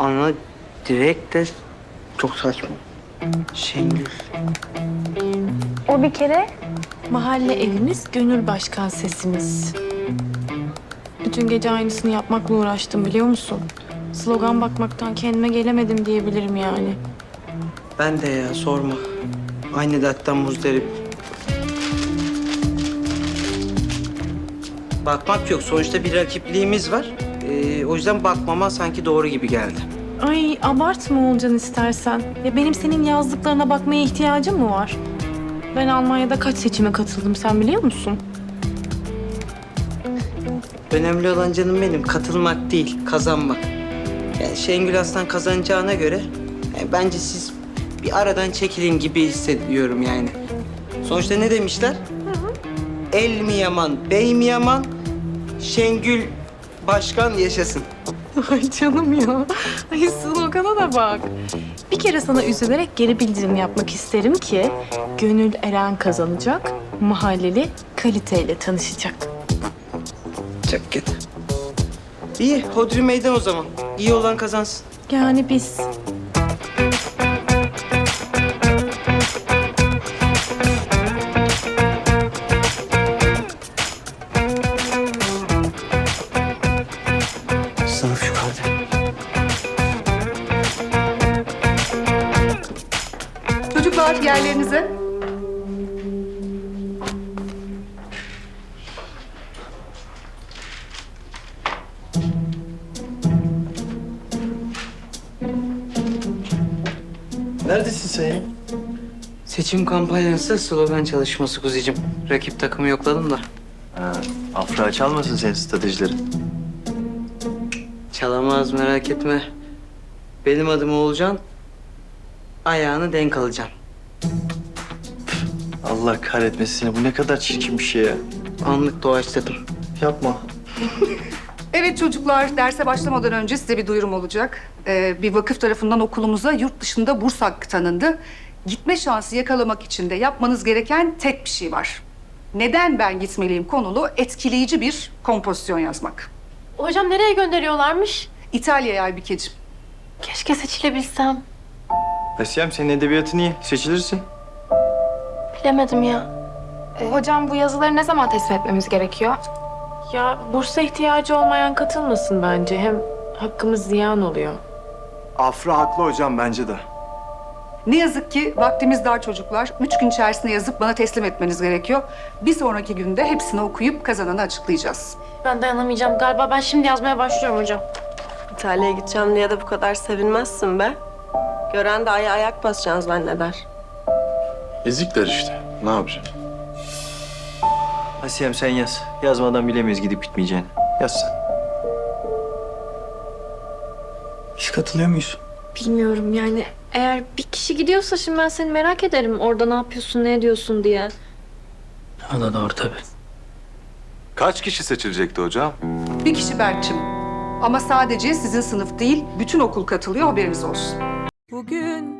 ana direkt de çok saçma. Şengül. O bir kere Mahalle evimiz, gönül başkan sesimiz. Bütün gece aynısını yapmakla uğraştım biliyor musun? Slogan bakmaktan kendime gelemedim diyebilirim yani. Ben de ya sorma. Aynı dertten muzdarip. Bakmak yok. Sonuçta bir rakipliğimiz var. Ee, o yüzden bakmama sanki doğru gibi geldi. Ay abartma Olcan istersen. Ya benim senin yazdıklarına bakmaya ihtiyacım mı var? Ben Almanya'da kaç seçime katıldım sen biliyor musun? Önemli olan canım benim katılmak değil, kazanmak. Yani Şengül Aslan kazanacağına göre yani bence siz bir aradan çekilin gibi hissediyorum yani. Sonuçta ne demişler? El mi yaman, bey mi yaman, Şengül başkan yaşasın. Ay canım ya. Ay slogana da bak. Bir kere sana üzülerek geri bildirim yapmak isterim ki... ...Gönül Eren kazanacak, mahalleli kaliteyle tanışacak. Çok kötü. İyi, hodri meydan o zaman. İyi olan kazansın. Yani biz. Çocuklar yerlerinize. Neredesin sen ya? Seçim kampanyası slogan çalışması kuzicim. Rakip takımı yokladım da. Ha, Afra çalmasın senin stratejileri. Çalamaz merak etme. Benim adım Oğulcan. Ayağını denk alacaksın. Allah kahretmesin. Bu ne kadar çirkin bir şey ya. Anlık doğaçladım. Yapma. Evet çocuklar, derse başlamadan önce size bir duyurum olacak. Ee, bir vakıf tarafından okulumuza yurt dışında burs hakkı tanındı. Gitme şansı yakalamak için de yapmanız gereken tek bir şey var. Neden ben gitmeliyim konulu etkileyici bir kompozisyon yazmak. Hocam nereye gönderiyorlarmış? İtalya'ya Aybikeciğim. Keşke seçilebilsem. Asiyem senin edebiyatın iyi. Seçilirsin. Bilemedim ya. E, hocam bu yazıları ne zaman teslim etmemiz gerekiyor? Ya bursa ihtiyacı olmayan katılmasın bence. Hem hakkımız ziyan oluyor. Afra haklı hocam bence de. Ne yazık ki vaktimiz dar çocuklar. Üç gün içerisinde yazıp bana teslim etmeniz gerekiyor. Bir sonraki günde hepsini okuyup kazananı açıklayacağız. Ben dayanamayacağım. Galiba ben şimdi yazmaya başlıyorum hocam. İtalya'ya gideceğim diye de bu kadar sevinmezsin be. Gören de aya ayak basacağız zanneder. Ezikler işte. Ne yapacaksın? Asiyem sen yaz. Yazmadan bilemeyiz gidip gitmeyeceğini. Yaz sen. Biz katılıyor muyuz? Bilmiyorum yani. Eğer bir kişi gidiyorsa şimdi ben seni merak ederim. Orada ne yapıyorsun, ne ediyorsun diye. O da doğru tabii. Kaç kişi seçilecekti hocam? Bir kişi Berk'cim. Ama sadece sizin sınıf değil, bütün okul katılıyor haberiniz olsun. Bugün